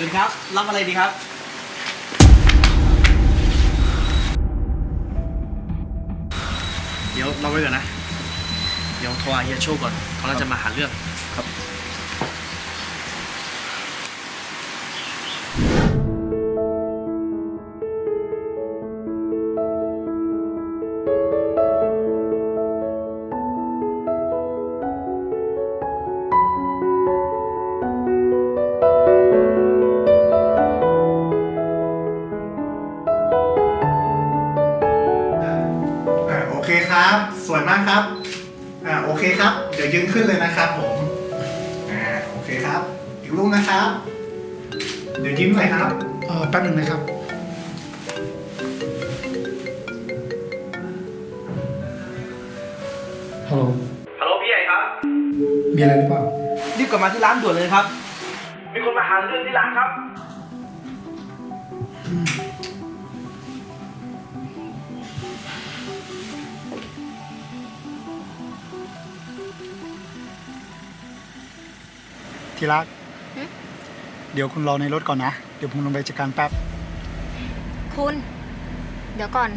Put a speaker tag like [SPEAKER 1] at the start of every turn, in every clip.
[SPEAKER 1] สวัสดีครับ รับอะไรดีครับ เดี๋ยวเราไว้ก่อนนะ เดี๋ยวโทรหาเฮียโชคก่อนเขาน่าจะมาหาเรื่อง
[SPEAKER 2] สวยมากครับ อ่าโอเคครับ เดี๋ยวยืนขึ้นเลยนะครับผม อ่าโอเคครับ อีกลูกนะครับ เดี๋ยวยิ้มหน่อยครับ
[SPEAKER 3] เออแป๊บหนึ่งนะครับ ฮัลโหล
[SPEAKER 1] ฮัลโหลพี่ใหญ่ครับ
[SPEAKER 3] มีอะไรหรือเปล่า
[SPEAKER 1] รีบกลับมาที่ร้านด่วนเลยครับ มีคนมาหาเรื่องที่ร้านครับ
[SPEAKER 3] ที่รักเดี๋ยวคุณรอในรถก่อนนะ เดี๋ยวผมลงไปจัดการแป๊บ
[SPEAKER 4] คุณ เดี๋ยวก่อน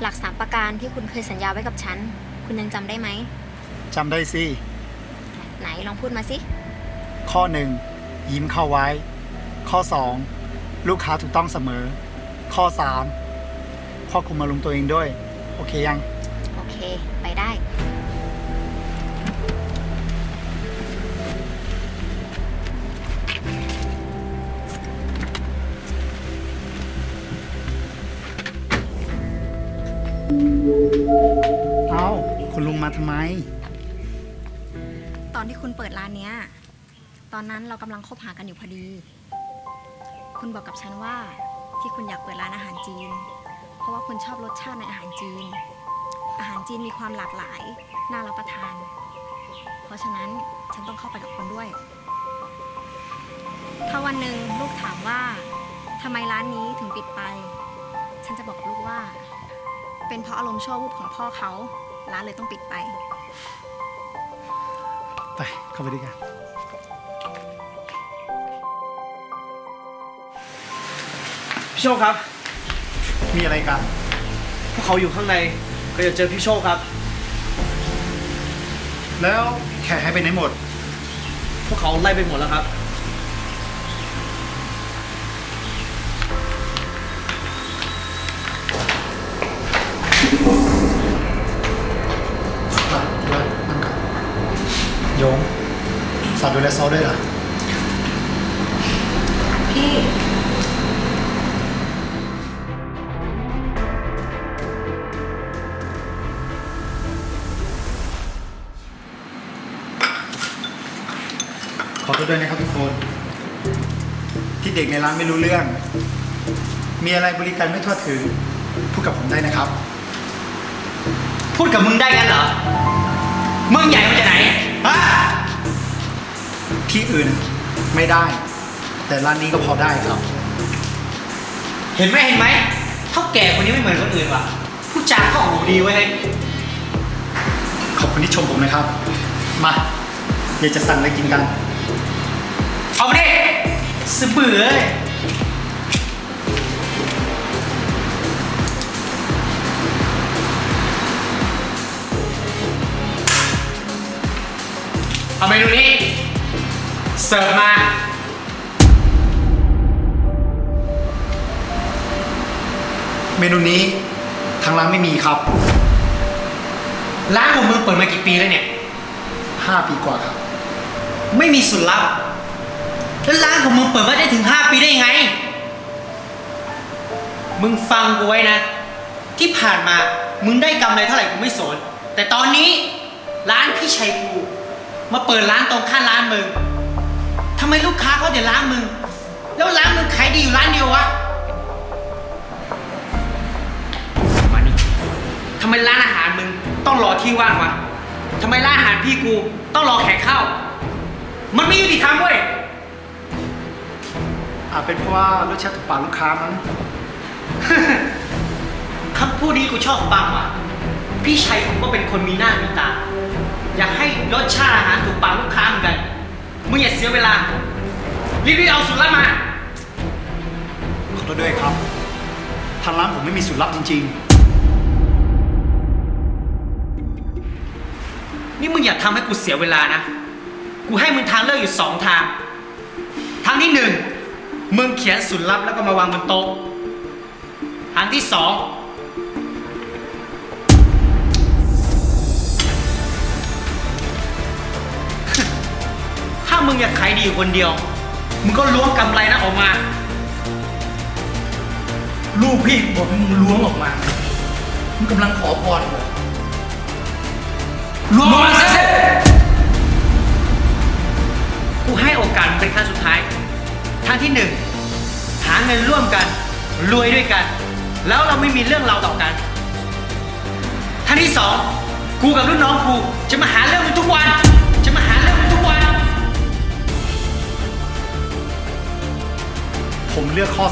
[SPEAKER 4] หลักสามประการที่คุณเคยสัญญาไว้กับฉัน คุณยังจำได้ไหม
[SPEAKER 3] จำได้สิ
[SPEAKER 4] ไหนลองพูดมาสิ
[SPEAKER 3] ข้อหนึ่งยิ้มเข้าไว้ ข้อ2ลูกค้าถูกต้องเสมอ ข้อ3ควบคุมอารมณ์ตัวเองด้วย โอเคยัง
[SPEAKER 4] โอเค ไปได้
[SPEAKER 3] เอ้าคุณลุงมาทำไม
[SPEAKER 4] ตอนที่คุณเปิดร้านเนี้ย ตอนนั้นเรากำลังคบหากันอยู่พอดี คุณบอกกับฉันว่าที่คุณอยากเปิดร้านอาหารจีน เพราะว่าคุณชอบรสชาติในอาหารจีน อาหารจีนมีความหลากหลาย น่ารับประทาน เพราะฉะนั้นฉันต้องเข้าไปกับคุณด้วย ถ้าวันหนึ่งลูกถามว่าทำไมร้านนี้ถึงปิดไป ฉันจะบอกกับลูกว่า เป็นเพราะอารมณ์ชั่ววูบของพ่อเขาร้านเลยต้องปิดไป
[SPEAKER 3] ไป เข้าไปด้วยกัน
[SPEAKER 1] พี่โชคครับ
[SPEAKER 3] มีอะไรกัน
[SPEAKER 1] พวกเขาอยู่ข้างในก็จะเจอพี่โชคครับ
[SPEAKER 3] แล้วแขกให้ไปไหนหมด
[SPEAKER 1] พวกเขาไล่ไปหมดแล้วครับ
[SPEAKER 3] ครับ โยงฝากดูแลซอด้วยล่ะ
[SPEAKER 4] พี่
[SPEAKER 3] ขอโทษด้วยนะครับทุกคน ที่เด็กในร้านไม่รู้เรื่อง มีอะไรบริการไม่ทั่วถึง พูดกับผมได้นะครับ
[SPEAKER 1] พูดกับมึงได้กันเหรอ มึงใหญ่มาจากไหน ฮะ
[SPEAKER 3] ที่อื่นไม่ได้ แต่ร้านนี้ก็พอได้ครับ
[SPEAKER 1] เห็นไหมเห็นไหมเท่าแก่คนนี้ไม่เหมือนคนอื่นว่ะผู้จาเข้าหูดีไว้ยเฮ้ย
[SPEAKER 3] ขอบคุณที่ชมผมนะครับ มาเดี๋ยวจะสั่งอะไรกินกัน
[SPEAKER 1] เอาไปดิสะเบื่อเลย เอาเมนูนี้ เสิร์ฟมา
[SPEAKER 3] เมนูนี้ทางร้านไม่มีครับ
[SPEAKER 1] ร้านของมึงเปิดมากี่ปีแล้วเนี่ย
[SPEAKER 3] 5ปีกว่าครับ
[SPEAKER 1] ไม่มีสุดลับ แล้วร้านของมึงเปิดมาได้ถึง5ปีได้ยังไง มึงฟังกูไว้นะ ที่ผ่านมามึงได้กำไรเท่าไหร่กูไม่สน แต่ตอนนี้ร้านพี่ชัยกู มาเปิดร้านตรงข้ามร้านมึงทำไมลูกค้าเขาเดี๋ยวร้านมึง แล้วร้านมึงขายดีอยู่ร้านเดียววะมานี่ทำไมร้านอาหารมึงต้องรอที่ว่างวะทำไมร้านอาหารพี่กูต้องรอแขกเข้า มันไม่ยุติธรรมเว้ย
[SPEAKER 3] อาจเป็นเพราะว่ารสชาติถูกปากลูกค้ามั้ง
[SPEAKER 1] คำพูดนี้กูชอบฟังว่ะ พี่ชัยผมก็เป็นคนมีหน้ามีตา อยากให้รสชาติอาหารถูกปากลูกค้าเหมือนกัน มึงอย่าเสียเวลา รีบๆเอาสุดลับมา
[SPEAKER 3] ขอโทษด้วยครับ ทางร้านผมไม่มีสูตรลับจริง
[SPEAKER 1] นี่มึงอย่าทำให้กูเสียเวลานะ กูให้มึงทางเลือกอยู่สองทาง ทางที่หนึ่งมึงเขียนสุดลับแล้วก็มาวางบนโต๊ะ ทางที่สอง มึงอยากขายดีอยู่คนเดียว มึงก็ล้วงกำไรนะออกมา ลูกพี่บอกให้มึงล้วงออกมา มึงกำลังขอพรอยู่ล้วงออกมาสิกูให้โอกาสเป็นครั้งสุดท้ายทางที่หนึ่งหาเงินร่วมกัน รวยด้วยกัน แล้วเราไม่มีเรื่องเราวต่อกันทางที่สองกูกับรุ่นน้องกูจะมาหาเรื่องมึงทุกวัน จะมาหา
[SPEAKER 3] ผมเลือกข้อ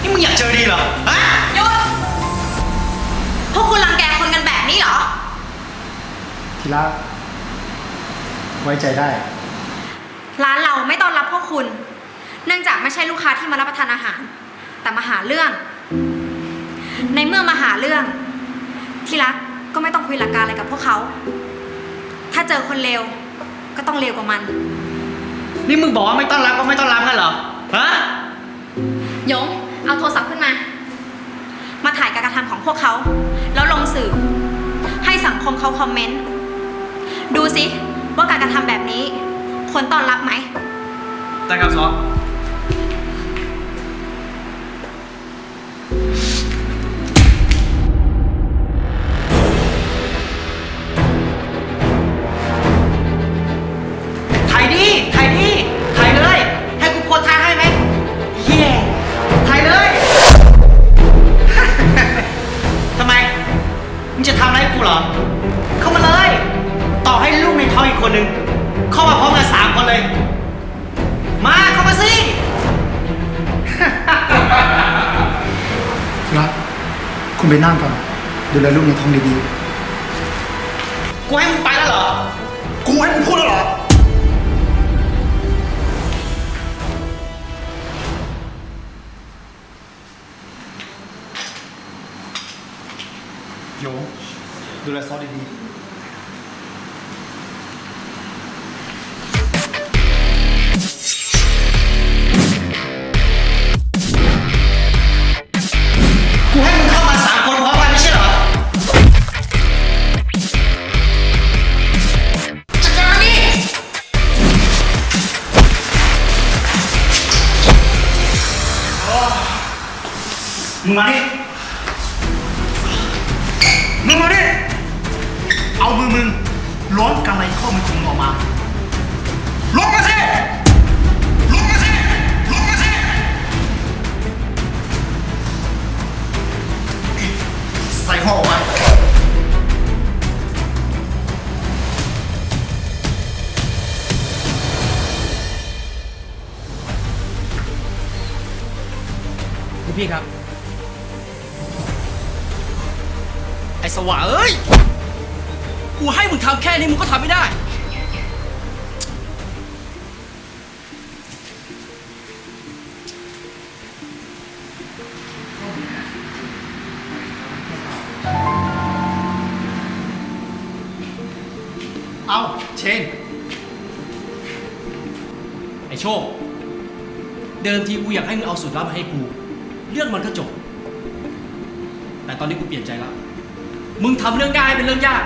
[SPEAKER 1] นี่มึงอยากเจอดีเหรอฮะ
[SPEAKER 4] หยุดพวกคุณรังแกคนกันแบบนี้เหรอ
[SPEAKER 3] 3ทีละไว้ใจได้
[SPEAKER 4] ร้านเราไม่ต้อนรับพวกคุณ เนื่องจากไม่ใช่ลูกค้าที่มารับประทานอาหาร แต่มาหาเรื่อง ในเมื่อมาหาเรื่อง ที่รักก็ไม่ต้องคุยหลักการอะไรกับพวกเขา ถ้าเจอคนเลวก็ต้องเลวกว่ามัน
[SPEAKER 1] นี่มึงบอกว่าไม่ต้อนรับก็ไม่ต้อนรับกันเหรอ ฮะ
[SPEAKER 4] ยง เอาโทรศัพท์ขึ้นมา มาถ่ายการกระทำของพวกเขา แล้วลงสื่อ ให้สังคมเขาคอมเมนต์ ดูสิว่าการกระทำแบบนี้ คนต้อนรับไหม
[SPEAKER 1] ได้ครับซอ คุ
[SPEAKER 3] ณไปนั่งก่อน ดูแลลูกในท้องดี
[SPEAKER 1] กูให้มึงไปแล้วเหรอ
[SPEAKER 3] ๆ กูให้มึงพูดแล้วเหรอ โยดูแลซอสดีๆ
[SPEAKER 1] ส
[SPEAKER 3] ว่า
[SPEAKER 1] เอ้ย กูให้มึงทำแค่นี้มึงก็ทำไม่ได้
[SPEAKER 3] เอาเชน
[SPEAKER 5] ไอ้โชค เดิมทีกูอยากให้มึงเอาสูตรลับมาให้กู เรื่องมันก็จบ แต่ตอนนี้กูเปลี่ยนใจแล้ว มึงทำเรื่องง่ายเป็นเรื่องยาก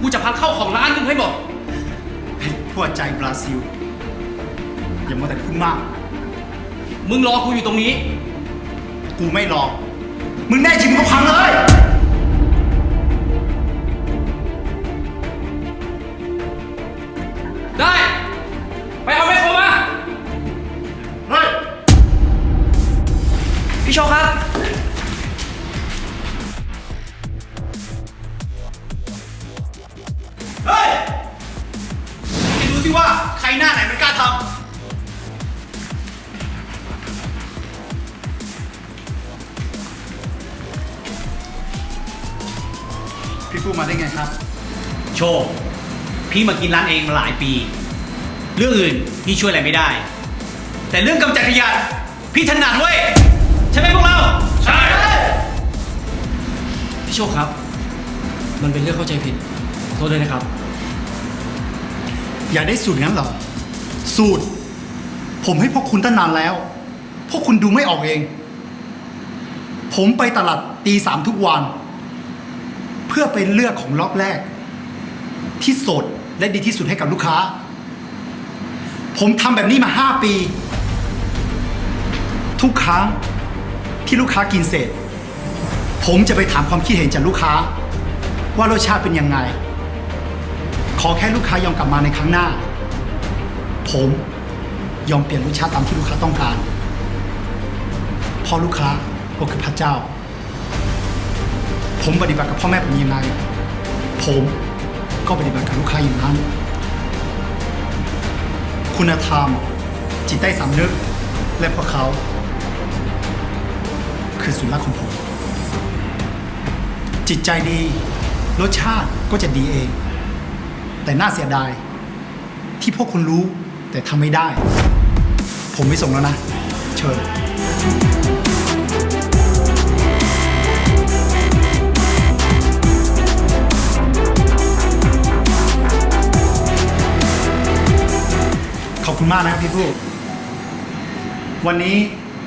[SPEAKER 5] กูจะพังเข้าของร้านมึงให้หมด
[SPEAKER 3] ให้พวกใจบราซิล อย่ามัวแต่พูดมาก
[SPEAKER 5] มึงรอกูอยู่ตรงนี้
[SPEAKER 3] กูไม่รอ มึงแน่จริงมึงก็พังเลย
[SPEAKER 5] พี่
[SPEAKER 3] ฟูมาได้ไงครับ
[SPEAKER 1] โชว์พี่มากินร้านเองมาหลายปี เรื่องอื่นพี่ช่วยอะไรไม่ได้ แต่เรื่องกำจัดขยะพี่ถนัดเว้ยใช่ไหมพวกเรา ใช่
[SPEAKER 5] พี่โชคครับ มันเป็นเรื่องเข้าใจผิดขอโทษด้วยนะครับ
[SPEAKER 3] อยากได้สูตรงั้นเหรอ สูตร ผมให้พวกคุณตั้งนานแล้ว พวกคุณดูไม่ออกเอง ผมไปตลาดตีสามทุกวัน เพื่อไปเลือกของรอบแรก ที่สดและดีที่สุดให้กับลูกค้า ผมทำแบบนี้มาห้าปี ทุกครั้งที่ลูกค้ากินเสร็จ ผมจะไปถามความคิดเห็นจากลูกค้า ว่ารสชาติเป็นยังไง ขอแค่ลูกค้ายอมกลับมาในครั้งหน้า ผมยอมเปลี่ยนรสชาติตามที่ลูกค้าต้องการเพราะลูกค้าก็คือพระเจ้า ผมปฏิบัติกับพ่อแม่ผมยังไง ผมก็ปฏิบัติกับลูกค้าอย่างนั้น คุณธรรม จิตใต้สำนึก และพวกเขา คือสุดรักของผม จิตใจดี รสชาติก็จะดีเอง แต่น่าเสียดาย ที่พวกคุณรู้แต่ทำไม่ได้ ผมไม่ส่งแล้วนะ เชิญ คุณมากนะครับพี่ผู้วันนี้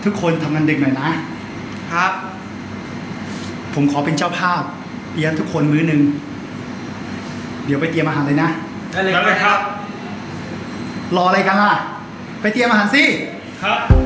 [SPEAKER 3] ทุกคนทำงานดึกหน่อยนะ
[SPEAKER 1] ครับ
[SPEAKER 3] ผมขอเป็นเจ้าภาพเลี้ยงทุกคนมื้อหนึ่งเดี๋ยวไปเตรียมอาหารเลยนะ
[SPEAKER 1] ได้เลยครับ
[SPEAKER 3] รออะไรกันล่ะ ไปเตรียมอาหารสิ
[SPEAKER 1] ครับ